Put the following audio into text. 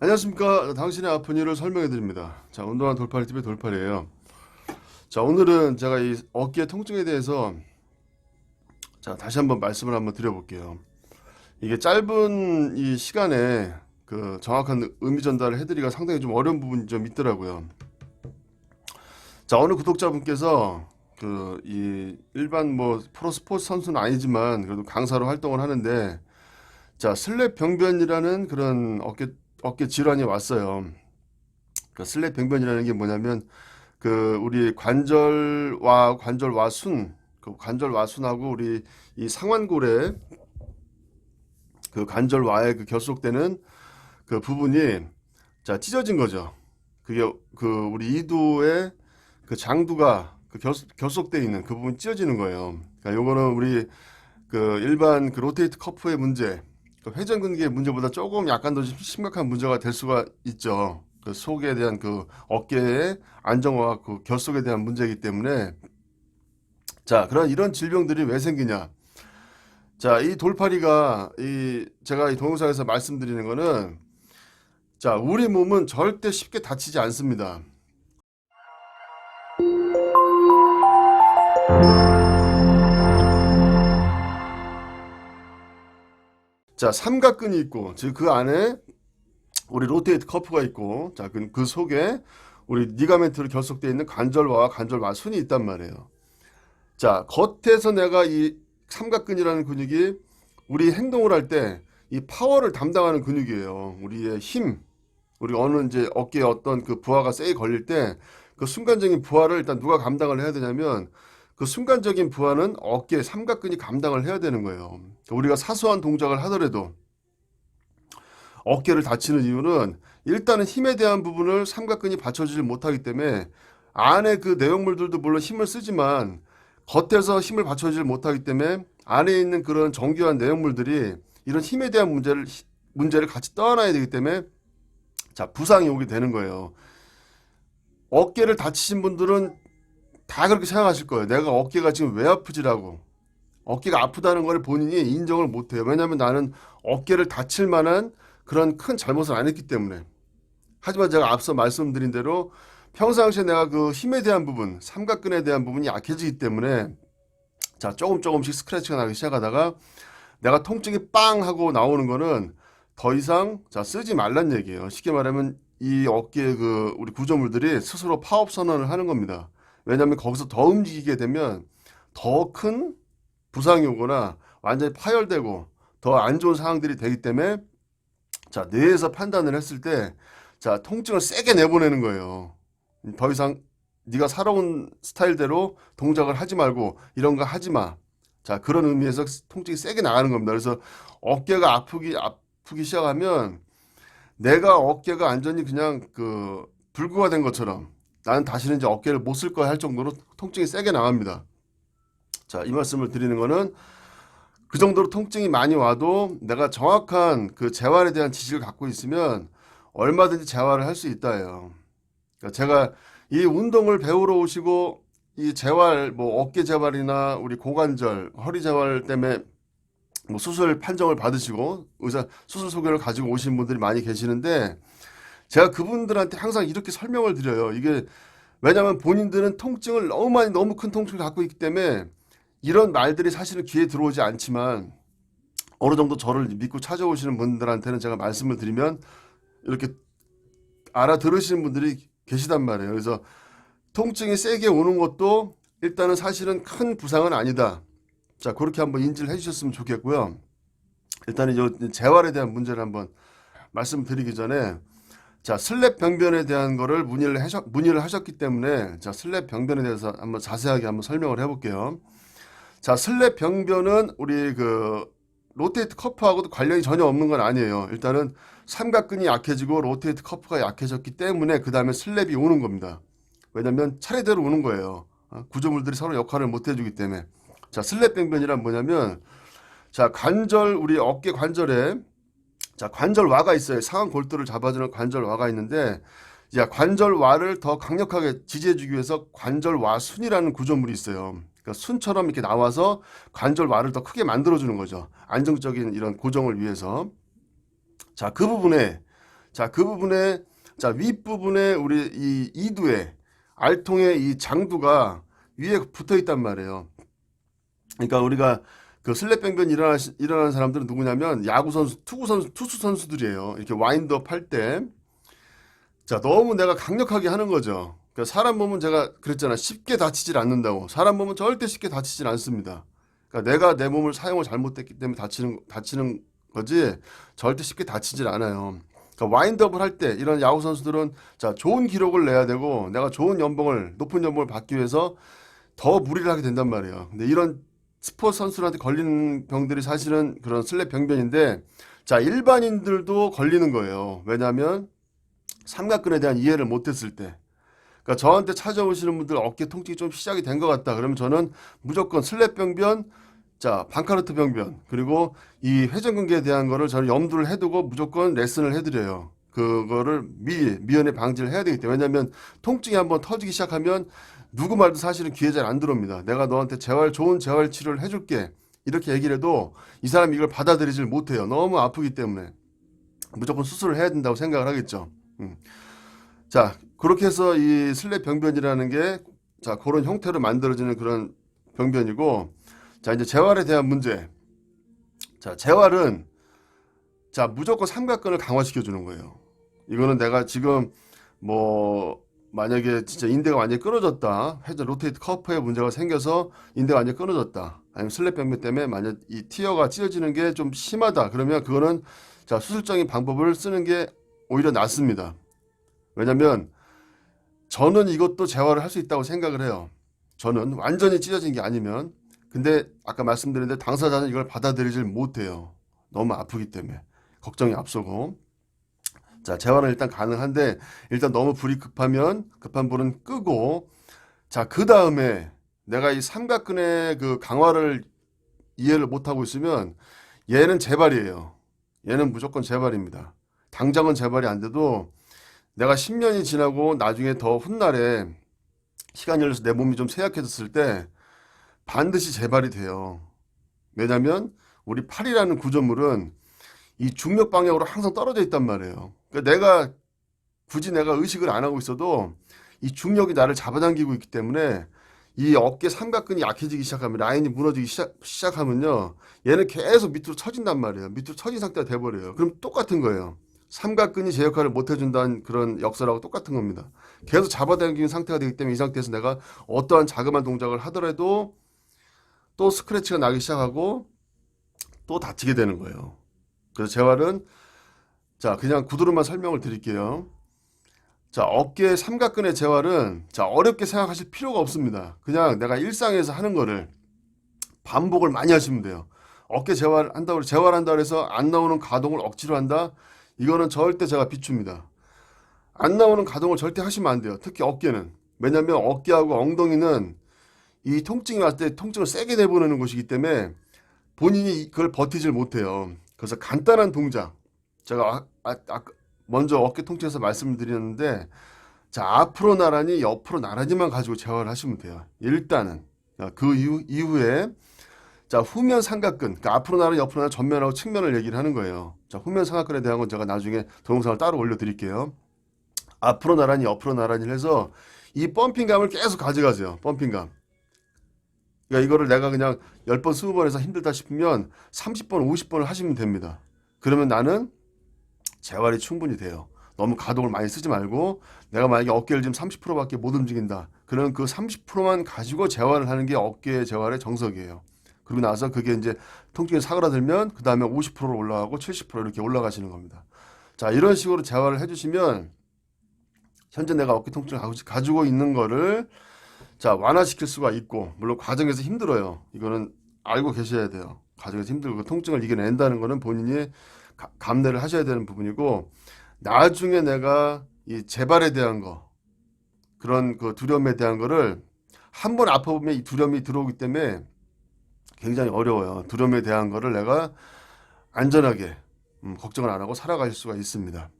안녕하십니까. 당신의 아픈 이유를 설명해 드립니다. 자, 운동한 돌팔이 TV의 돌팔이에요. 자, 오늘은 제가 이 어깨 통증에 대해서 자, 다시 한번 말씀을 한번 드려볼게요. 이게 짧은 이 시간에 그 정확한 의미 전달을 해드리기가 상당히 좀 어려운 부분이 좀 있더라고요. 자, 어느 구독자분께서 그 이 일반 뭐 프로 스포츠 선수는 아니지만 그래도 강사로 활동을 하는데 자, 슬랩 병변이라는 그런 어깨 어깨 질환이 왔어요. 그 슬랩 병변이라는 게 뭐냐면 그 우리 관절와 관절와 순, 그 관절와 순하고 우리 이 상완골에 그 관절와에 그 결속되는 그 부분이 자 찢어진 거죠. 그게 그 우리 이두의 그 장두가 그 결, 결속돼 있는 그 부분이 찢어지는 거예요. 그러니까 요거는 우리 그 일반 그 로테이트 커프의 문제, 그 회전 근개의 문제보다 조금 약간 더 심각한 문제가 될 수가 있죠. 그 속에 대한 그 어깨의 안정화, 그 결속에 대한 문제이기 때문에 자, 그런 이런 질병들이 왜 생기냐? 자, 이 돌파리가 이 제가 이 동영상에서 말씀드리는 거는 자, 우리 몸은 절대 쉽게 다치지 않습니다. 자, 삼각근이 있고, 즉 그 안에 우리 로테이트 커프가 있고, 자, 그, 그 속에 우리 리가멘트로 결속되어 있는 관절과 관절과 순이 있단 말이에요. 자, 겉에서 내가 이 삼각근이라는 근육이 우리 행동을 할 때 이 파워를 담당하는 근육이에요. 우리의 힘, 우리 어느 이제 어깨에 어떤 그 부하가 세게 걸릴 때 그 순간적인 부하를 일단 누가 감당을 해야 되냐면 그 순간적인 부하는 어깨 삼각근이 감당을 해야 되는 거예요. 우리가 사소한 동작을 하더라도 어깨를 다치는 이유는 일단은 힘에 대한 부분을 삼각근이 받쳐주지 못하기 때문에 안에 그 내용물들도 물론 힘을 쓰지만 겉에서 힘을 받쳐주지 못하기 때문에 안에 있는 그런 정교한 내용물들이 이런 힘에 대한 문제를 문제를 같이 떠안아야 되기 때문에 자 부상이 오게 되는 거예요. 어깨를 다치신 분들은 다 그렇게 생각하실 거예요. 내가 어깨가 지금 왜 아프지라고. 어깨가 아프다는 걸 본인이 인정을 못 해요. 왜냐하면 나는 어깨를 다칠 만한 그런 큰 잘못을 안 했기 때문에. 하지만 제가 앞서 말씀드린 대로 평상시에 내가 그 힘에 대한 부분, 삼각근에 대한 부분이 약해지기 때문에 자, 조금 조금씩 스크래치가 나기 시작하다가 내가 통증이 빵 하고 나오는 거는 더 이상 자, 쓰지 말란 얘기예요. 쉽게 말하면 이 어깨의 그 우리 구조물들이 스스로 파업 선언을 하는 겁니다. 왜냐하면 거기서 더 움직이게 되면 더 큰 부상이 오거나 완전히 파열되고 더 안 좋은 상황들이 되기 때문에 자 뇌에서 판단을 했을 때 자 통증을 세게 내보내는 거예요. 더 이상 네가 살아온 스타일대로 동작을 하지 말고 이런 거 하지 마. 자 그런 의미에서 통증이 세게 나가는 겁니다. 그래서 어깨가 아프기 아프기 시작하면 내가 어깨가 완전히 그냥 그 불구가 된 것처럼 나는 다시는 이제 어깨를 못 쓸 거야 할 정도로 통증이 세게 나갑니다. 자, 이 말씀을 드리는 거는 그 정도로 통증이 많이 와도 내가 정확한 그 재활에 대한 지식을 갖고 있으면 얼마든지 재활을 할 수 있다예요. 그러니까 제가 이 운동을 배우러 오시고 이 재활, 뭐 어깨 재활이나 우리 고관절, 허리 재활 때문에 뭐 수술 판정을 받으시고 의사 수술 소견을 가지고 오신 분들이 많이 계시는데 제가 그분들한테 항상 이렇게 설명을 드려요. 이게 왜냐하면 본인들은 통증을 너무 많이 너무 큰 통증을 갖고 있기 때문에 이런 말들이 사실은 귀에 들어오지 않지만 어느 정도 저를 믿고 찾아오시는 분들한테는 제가 말씀을 드리면 이렇게 알아들으시는 분들이 계시단 말이에요. 그래서 통증이 세게 오는 것도 일단은 사실은 큰 부상은 아니다. 자, 그렇게 한번 인지를 해주셨으면 좋겠고요. 일단은 이 재활에 대한 문제를 한번 말씀드리기 전에 자, 슬랩 병변에 대한 거를 문의를 하셨, 문의를 하셨기 때문에 자, 슬랩 병변에 대해서 한번 자세하게 한번 설명을 해볼게요. 자, 슬랩 병변은 우리 그 로테이트 커프하고도 관련이 전혀 없는 건 아니에요. 일단은 삼각근이 약해지고 로테이트 커프가 약해졌기 때문에 그 다음에 슬랩이 오는 겁니다. 왜냐면 차례대로 오는 거예요. 어, 구조물들이 서로 역할을 못 해주기 때문에. 자, 슬랩 병변이란 뭐냐면 자, 관절, 우리 어깨 관절에 자, 관절와가 있어요. 상완 골두를 잡아주는 관절와가 있는데, 이제 관절와를 더 강력하게 지지해주기 위해서 관절와 순이라는 구조물이 있어요. 그러니까 순처럼 이렇게 나와서 관절와를 더 크게 만들어주는 거죠. 안정적인 이런 고정을 위해서. 자, 그 부분에 자, 그 부분에 자, 윗부분에 우리 이 이두에 알통의 이 장두가 위에 붙어 있단 말이에요. 그러니까 우리가 그 슬랩병변 일어나 일어나는 사람들은 누구냐면 야구 선수, 투구 선수, 투수 선수들이에요. 이렇게 와인드업 할 때, 자 너무 내가 강력하게 하는 거죠. 그러니까 사람 몸은 제가 그랬잖아, 쉽게 다치질 않는다고. 사람 몸은 절대 쉽게 다치질 않습니다. 그러니까 내가 내 몸을 사용을 잘못했기 때문에 다치는 다치는 거지 절대 쉽게 다치질 않아요. 그러니까 와인드업을 할 때 이런 야구 선수들은 자 좋은 기록을 내야 되고 내가 좋은 연봉을 높은 연봉을 받기 위해서 더 무리를 하게 된단 말이에요. 근데 이런 스포츠 선수들한테 걸리는 병들이 사실은 그런 슬랩 병변인데 자 일반인들도 걸리는 거예요. 왜냐하면 삼각근에 대한 이해를 못했을 때. 그러니까 저한테 찾아오시는 분들 어깨 통증이 좀 시작이 된 것 같다. 그러면 저는 무조건 슬랩 병변, 자 방카르트 병변 그리고 이 회전근개에 대한 거를 저는 염두를 해두고 무조건 레슨을 해드려요. 그거를 미 미연에 방지를 해야 되기 때문에 왜냐하면 통증이 한번 터지기 시작하면 누구 말도 사실은 귀에 잘 안 들어옵니다. 내가 너한테 재활 좋은 재활 치료를 해줄게 이렇게 얘기를 해도 이 사람이 이걸 받아들이질 못해요. 너무 아프기 때문에 무조건 수술을 해야 된다고 생각을 하겠죠. 음. 자 그렇게 해서 이 슬랩 병변이라는 게 자 그런 형태로 만들어지는 그런 병변이고 자 이제 재활에 대한 문제. 자 재활은 자 무조건 삼각근을 강화시켜 주는 거예요. 이거는 내가 지금 뭐 만약에 진짜 인대가 완전히 끊어졌다. 회전 로테이트 커프에 문제가 생겨서 인대가 완전히 끊어졌다. 아니면 슬랩 병변 때문에 만약 이 티어가 찢어지는 게 좀 심하다. 그러면 그거는 자 수술적인 방법을 쓰는 게 오히려 낫습니다. 왜냐면 저는 이것도 재활을 할 수 있다고 생각을 해요. 저는 완전히 찢어진 게 아니면 근데 아까 말씀드린 대로 당사자는 이걸 받아들이질 못해요. 너무 아프기 때문에 걱정이 앞서고 자 재활은 일단 가능한데 일단 너무 불이 급하면 급한 불은 끄고 자 그 다음에 내가 이 삼각근의 그 강화를 이해를 못하고 있으면 얘는 재발이에요. 얘는 무조건 재발입니다. 당장은 재발이 안 돼도 내가 10년이 지나고 나중에 더 훗날에 시간이 흘러서 내 몸이 좀 쇠약해졌을 때 반드시 재발이 돼요. 왜냐면 우리 팔이라는 구조물은 이 중력 방향으로 항상 떨어져 있단 말이에요. 그러니까 내가 굳이 내가 의식을 안 하고 있어도 이 중력이 나를 잡아당기고 있기 때문에 이 어깨 삼각근이 약해지기 시작하면 라인이 무너지기 시작, 시작 하면요 얘는 계속 밑으로 처진단 말이에요. 밑으로 처진 상태가 돼버려요. 그럼 똑같은 거예요. 삼각근이 제 역할을 못 해준다는 그런 역사라고 똑같은 겁니다. 계속 잡아당기는 상태가 되기 때문에 이 상태에서 내가 어떠한 자그마한 동작을 하더라도 또 스크래치가 나기 시작하고 또 다치게 되는 거예요. 그래서 재활은 자 그냥 구두로만 설명을 드릴게요 자, 어깨 삼각근의 재활은 자, 어렵게 생각하실 필요가 없습니다. 그냥 내가 일상에서 하는 거를 반복을 많이 하시면 돼요. 어깨 재활 한다고 재활 한다 그래서 안 나오는 가동을 억지로 한다. 이거는 절대 제가 비춥니다. 안 나오는 가동을 절대 하시면 안 돼요. 특히 어깨는. 왜냐면 어깨하고 엉덩이는 이 통증이 왔을 때 통증을 세게 내보내는 곳이기 때문에 본인이 그걸 버티질 못해요. 그래서 간단한 동작. 제가 아, 아, 아, 먼저 어깨 통증에서 말씀을 드렸는데 자 앞으로 나란히 옆으로 나란히만 가지고 재활을 하시면 돼요. 일단은 자, 그 이후, 이후에 자 후면 삼각근 그러니까 앞으로 나란히 옆으로 나란히 전면하고 측면을 얘기를 하는 거예요. 자 후면 삼각근에 대한 건 제가 나중에 동영상을 따로 올려드릴게요. 앞으로 나란히 옆으로 나란히 해서 이 펌핑감을 계속 가져가세요. 펌핑감. 그러니까 이거를 내가 그냥 10번, 20번 해서 힘들다 싶으면 30번, 50번을 하시면 됩니다. 그러면 나는 재활이 충분히 돼요. 너무 가동을 많이 쓰지 말고 내가 만약에 어깨를 지금 30%밖에 못 움직인다. 그럼 그 30%만 가지고 재활을 하는 게 어깨 재활의 정석이에요. 그리고 나서 그게 이제 통증이 사그라들면 그 다음에 50%로 올라가고 70% 이렇게 올라가시는 겁니다. 자 이런 식으로 재활을 해주시면 현재 내가 어깨 통증을 가지고 있는 거를 자 완화시킬 수가 있고 물론 과정에서 힘들어요. 이거는 알고 계셔야 돼요. 과정에서 힘들고 그 통증을 이겨낸다는 거는 본인이 가- 감내를 하셔야 되는 부분이고 나중에 내가 이 재발에 대한 거 그런 그 두려움에 대한 거를 한 번 아파보면 이 두려움이 들어오기 때문에 굉장히 어려워요. 두려움에 대한 거를 내가 안전하게 음, 걱정을 안 하고 살아갈 수가 있습니다.